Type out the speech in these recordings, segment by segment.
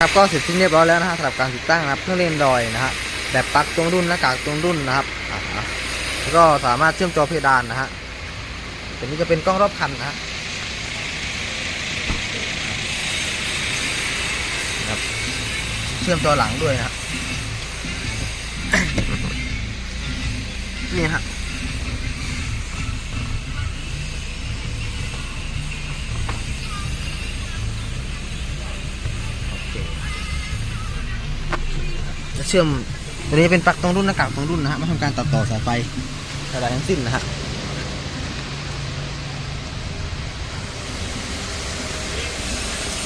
ครับก็เสร็จสิ้นเรียบร้อยแล้วนะฮะสำหรับการติดตั้งนะครับเครื่องเล่นดอยนะฮะแบบปลั๊กตรงรุ่นหน้ากากตรงรุ่นนะครับแล้วก็สามารถเชื่อมจอเพดานนะฮะตัวนี้จะเป็นกล้องรอบคันนะฮะนะครับเชื่อมจอหลังด้วยนะฮะนี่ฮะ เชื่อมตัวนี้เป็นปลั๊กตรงรุ่นหน้ากากตรงรุ่นนะฮะไม่ทำการตัดต่อสายไฟอะไรทั้งสิ้นนะฮะ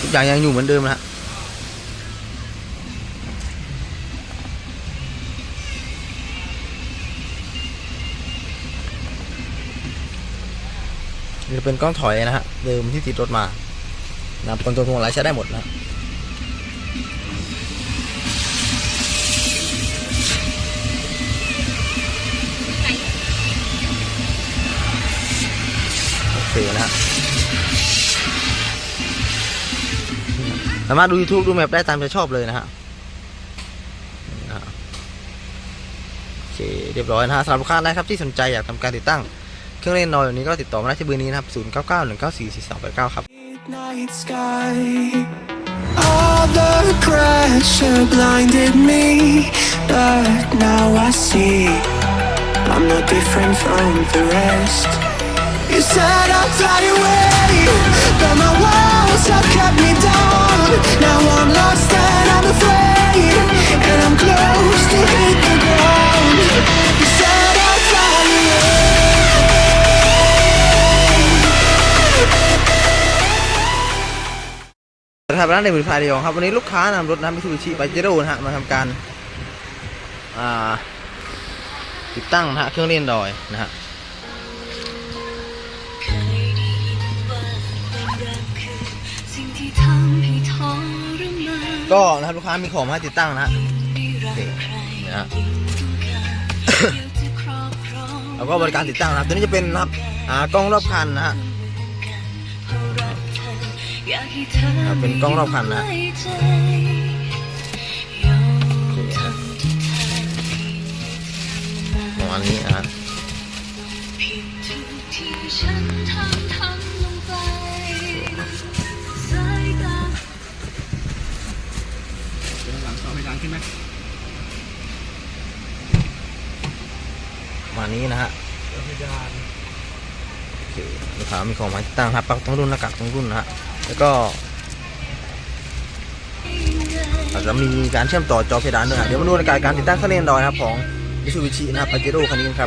ทุกอย่างยังอยู่เหมือนเดิมนะฮะจะเป็นกล้องถอยนะฮะเดิมที่ติดรถมานะครับคอนโทรลพวงมาลัยใช้ได้หมดนะ นะฮะสามารถดู YouTube ดูแมปได้ตามใจชอบเลยนะฮะโอเคเรียบร้อยนะฮะสำหรับลูกค้านะครับที่สนใจอยากทำการติดตั้ง เครื่องเล่นนอยแบบนี้ก็ติดต่อมาได้ที่เบอร์นี้นะครับ 0 9 9 1 9 4 4 2 8 9 ครับ Night sky. All the pressure blinded me, but now I see I'm no different from the rest. You said but my walls have kept me down. Now I'm lost and I'm afraid, and I'm close to hit the ground. You said I'd fly away. สถาบันในบริษัทเดียวครับวันนี้ลูกค้านำรถนะมิซูบิชิปาเจโร่นะฮะมาทำการอ่าติดตั้งนะฮะเครื่องเล่นดอยนะฮะ ก็นะครับลูกค้ามีของมาให้ติดตั้งนะฮะนะฮะแล้วก็บริการติดตั้งนะครับตัวนี้จะเป็นนะครับอ่ากล้องรอบคันนะฮะเป็นกล้องรอบคันนะประมาณนี้นะฮะ ประมาณนี้นะฮะโอเคลูกค้ามีของมาติดตั้งครับปลั๊กต้องรุ่นหน้ากากต้องรุ่นนะฮะแล้วก็อาจจะมีการเชื่อมต่อจอเพดานด้วยฮะเดี๋ยวมาดูในการการติดตั้งเครื่องเล่นดอยนะครับของมิซูบิชินะครับปาเจโร่คันนี้ครับ